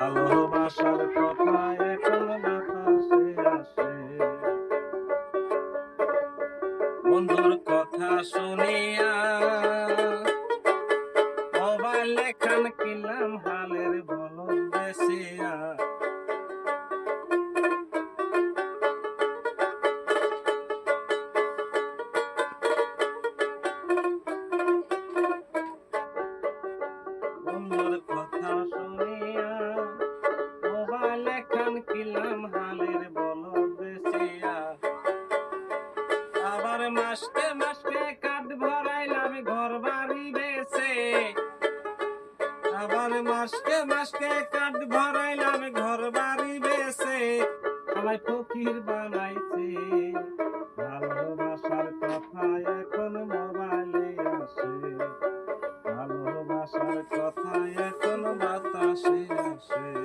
ভালোবাসার কথা এখন বাতাসে আসে। বন্ধুর কথা শুনিয়া মোবাইল খান কিনলাম, হালের বলদ বন্ধুর কথা শুনিয়া খান কিনলাম হালের বলদ বেসিয়া আবার মাসকে মাসকে কাঠ ভরাইলাম, ঘর বাড়ি বেছে আবার মাসকে মাসকে কাঠ ভরাইলাম, ঘর বাড়ি বেছে আমায় ফকির বানাইছে, ভালোবাসার কথা এখন মোবাইলে আসে। ভালোবাসার কথা এখন বাতাসে আসে।